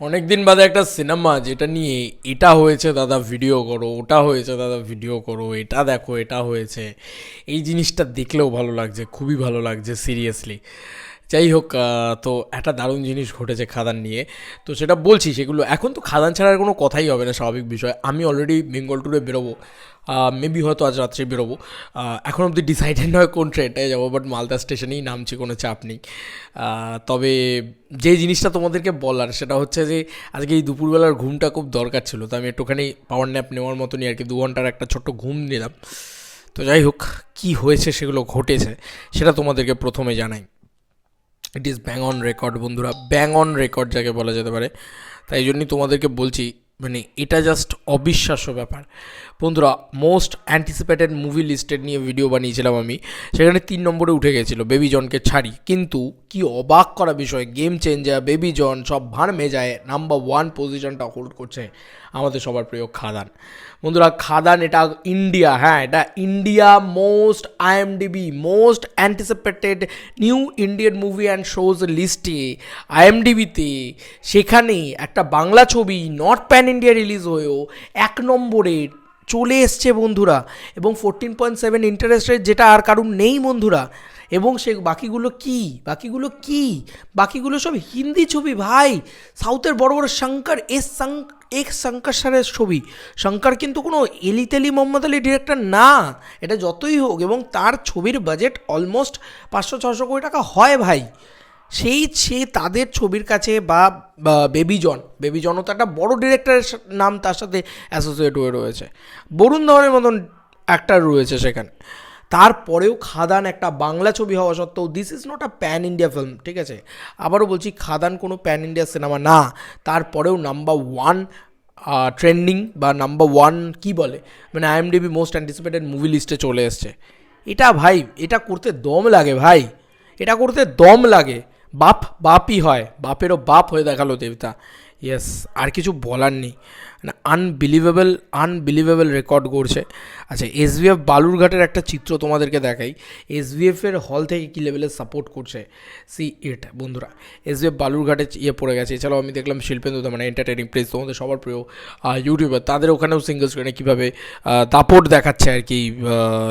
অনেক দিন বাদে একটা সিনেমা যেটা নিয়ে এটা হয়েছে, দাদা ভিডিও করো, ওটা হয়েছে, দাদা ভিডিও করো, এটা দেখো, এটা হয়েছে। এই জিনিসটা দেখলেও ভালো লাগছে, খুবই ভালো লাগছে সিরিয়াসলি যাই হোক তো একটা দারুণ জিনিস ঘটেছে খাদান নিয়ে। তো সেটা বলছি, সেগুলো এখন তো খাদান ছাড়ার কোনো কথাই হবে না, স্বাভাবিক বিষয়। আমি অলরেডি বেঙ্গল ট্যুরে বেরোবো মেবি হয়তো আজ রাত্রে বেরোবো। এখন অবধি ডিসাইডেড নয় কোন ট্রেনটায় যাব বাট মালদা স্টেশনেই নামছি, কোনো চাপ নেই। তবে যে জিনিসটা তোমাদেরকে বলার, সেটা হচ্ছে যে, আজকে এই দুপুরবেলার ঘুমটা খুব দরকার ছিল, তো আমি একটুখানি পাওয়ার ন্যাপ নেওয়ার মতনই আর কি, দু ঘণ্টার একটা ছোট্ট ঘুম নিলাম। তো যাই হোক, কী হয়েছে সেগুলো ঘটেছে, সেটা তোমাদেরকে প্রথমে জানাই। It is bang on record বন্ধুরা। ব্যাং অন রেকর্ড যাকে বলা যেতে পারে। তাই জন্যই তোমাদেরকে বলছি মানে এটা জাস্ট অবিশ্বাস্য ব্যাপার। বন্ধুরা মোস্ট অ্যান্টিসিপেটেড মুভি লিস্টেড নিয়ে ভিডিও বানিয়েছিলাম আমি। সেখানে তিন নম্বরে উঠে গেছিল বেবি জনকে ছাড়ি। কিন্তু কি অবাক করা বিষয় গেম চেঞ্জার বেবি জন, সব ভাঁড় মেজায় নাম্বার ওয়ান পজিশনটা হোল্ড করছে আমাদের সবার প্রিয় খাদান। বন্ধুরা, খাদান এটা ইন্ডিয়া হ্যাঁ এটা India most IMDb most anticipated new Indian movie and shows লিস্টে আইএমডিবিতে সেখানে একটা বাংলা ছবি নর্থ প্যান ইন্ডিয়া রিলিজ হয়েও এক নম্বরে চলে এসছে বন্ধুরা এবং fourteen point seven interest rate যেটা আর কারণ নেই বন্ধুরা। এবং সে বাকিগুলো কি? বাকিগুলো কি? বাকিগুলো সব হিন্দি ছবি ভাই। সাউথের বড় বড় শঙ্কর, এস শঙ্ক এক্স শঙ্কর স্যারের ছবি। শঙ্কর কিন্তু কোনো এলিতেলি মোহাম্মদ আলী ডিরেক্টর না। এটা যতই হোক এবং তার ছবির বাজেট অলমোস্ট পাঁচশো ছশো কোটি টাকা হয় ভাই। সেই, সে তাদের ছবির কাছে বা বেবি জন বেবি জনও তো একটা বড় ডিরেক্টরের নাম তার সাথে অ্যাসোসিয়েট হয়ে রয়েছে। বরুণ ধরনের মতন অ্যাক্টার রয়েছে সেখানে। তারপরেও খাদান একটা বাংলা ছবি হওয়া সত্ত্বেও this is not a pan India film ঠিক আছে? আবারও বলছি, খাদান কোনো প্যান ইন্ডিয়া সিনেমা না। তারপরেও নাম্বার ওয়ান ট্রেন্ডিং বা নাম্বার ওয়ান কি বলে? মানে আইএমডিবি মোস্ট অ্যান্টিসিপেটেড মুভি লিস্টে চলে এসছে। এটা ভাই, এটা করতে দম লাগে ভাই। এটা করতে দম লাগে। বাপ, বাপই হয়। বাপেরও বাপ হয়ে দেখাল দেবতা। ইয়েস আর কিছু বলার নেই। মানে আনবিলিভেবল আনবিলিভেবল রেকর্ড করছে আচ্ছা এস এসবিএফ বালুরঘাটের একটা চিত্র তোমাদেরকে দেখাই। এসবিএফের হল থেকে কী লেভেলের সাপোর্ট করছে? সি ইট বন্ধুরা। এসবিএফ বালুরঘাটে ইয়ে পড়ে গেছে। এছাড়াও আমি দেখলাম শিল্পেন্দু মানে এন্টারটেনিং প্লেস তোমাদের সবার প্রিয় ইউটিউবার তাদের ওখানেও সিঙ্গল স্ক্রিনে কীভাবে দাপট দেখাচ্ছে আর কি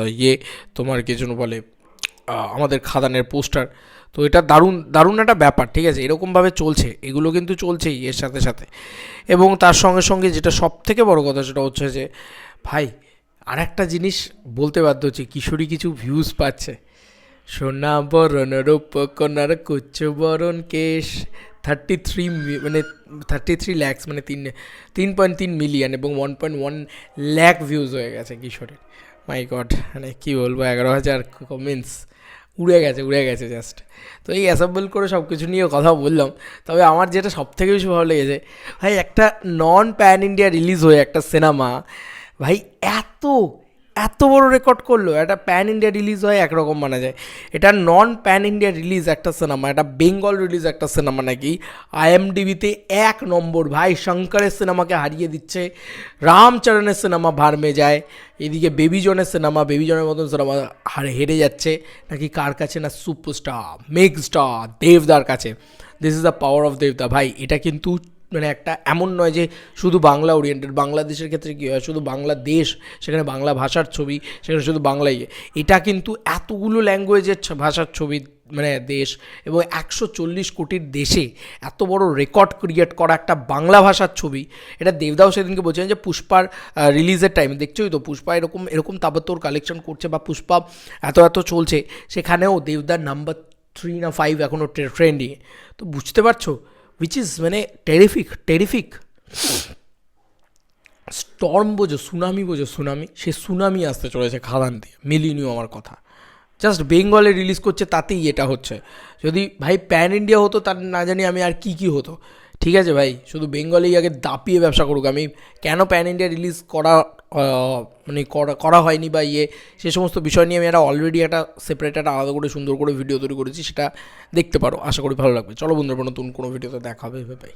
ইয়ে তোমার কি যেন বলে আমাদের খাদানের পোস্টার তো এটা দারুণ দারুণ একটা ব্যাপার, ঠিক আছে? এরকমভাবে চলছে, এগুলো কিন্তু চলছেই এর সাথে সাথে। এবং তার সঙ্গে সঙ্গে যেটা সব থেকে বড় কথা সেটা হচ্ছে যে, ভাই আর একটা জিনিস বলতে বাধ্য হচ্ছে, কিশোরী কিছু ভিউজ পাচ্ছে। সোনা বরণ রূপ কন্যার কুচ্ছ বরণ কেশ থার্টি থ্রি মানে থার্টি থ্রি ল্যাক্স মানে তিন তিন পয়েন্ট তিন মিলিয়ন এবং one point one lakh views হয়ে গেছে কিশোরের। মাই গড মানে কী বলব, এগারো হাজার কমেন্টস উড়ে গেছে উড়ে গেছে জাস্ট তো এই অ্যাসেম্বল করে সব কিছু নিয়ে কথা বললাম। তবে আমার যেটা সব থেকে বেশি ভালো লেগেছে, ভাই একটা নন প্যান ইন্ডিয়া রিলিজ হয়ে একটা সিনেমা ভাই এত এত বড় রেকর্ড করল। একটা প্যান ইন্ডিয়া রিলিজ হয়, একরকম মানা যায় এটা নন প্যান ইন্ডিয়া রিলিজ একটা সিনেমা এটা বেঙ্গল রিলিজ একটা সিনেমা নাকি। আইএমডিবিতে এক নম্বর। ভাই, শঙ্করের সিনেমাকে হারিয়ে দিচ্ছে। রামচরণের সিনেমা ভারমে যায়। এদিকে বেবিজনের সিনেমা বেবিজনের মতন সিনেমা হারে, হেরে যাচ্ছে। নাকি কার কাছে? না সুপারস্টার মেগ স্টার দেবদার কাছে। This is the power of দেবদা। ভাই, এটা কিন্তু মানে একটা এমন নয় যে শুধু বাংলা ওরিয়েন্টেড বাংলাদেশের ক্ষেত্রে কী হয়? শুধু বাংলাদেশ সেখানে বাংলা ভাষার ছবি, সেখানে শুধু বাংলাই এটা কিন্তু এতগুলো ল্যাঙ্গুয়েজের ভাষার ছবি মানে দেশ এবং একশো চল্লিশ কোটির দেশে এত বড় রেকর্ড ক্রিয়েট করা একটা বাংলা ভাষার ছবি। এটা দেবদাও সেদিনকে বলছেন যে পুষ্পার রিলিজের টাইম দেখছোই তো পুষ্পা এরকম এরকম তাবত্তর কালেকশন করছে বা পুষ্পা এত এত চলছে। সেখানেও দেবদার নাম্বার থ্রি না ফাইভ এখনও ট্রেন্ডিংয়ে তো বুঝতে পারছ? উইচ ইজ মানে টেরিফিক টেরিফিক স্টর্ম বোঝো সুনামি বোঝো সুনামি সে সুনামি আসতে চলেছে খাদান দিয়ে মিলিনিও আমার কথা। জাস্ট বেঙ্গলে রিলিজ করছে, তাতেই এটা হচ্ছে। যদি ভাই প্যান ইন্ডিয়া হতো, তার না জানি আমি আর কি কি হতো। ঠিক আছে ভাই, শুধু বেঙ্গলি আগে দাপিয়ে ব্যবসা করুক। আমি কেন প্যান ইন্ডিয়া রিলিজ করা মানে করা হয়নি বা ইয়ে সে সমস্ত বিষয় নিয়ে আমি একটা অলরেডি একটা সেপারেট একটা আলাদা করে সুন্দর করে ভিডিও তৈরি করেছি, সেটা দেখতে পারো। আশা করি ভালো লাগবে। চলো বন্ধুরা, নতুন কোনো ভিডিওতে দেখা হবে বাই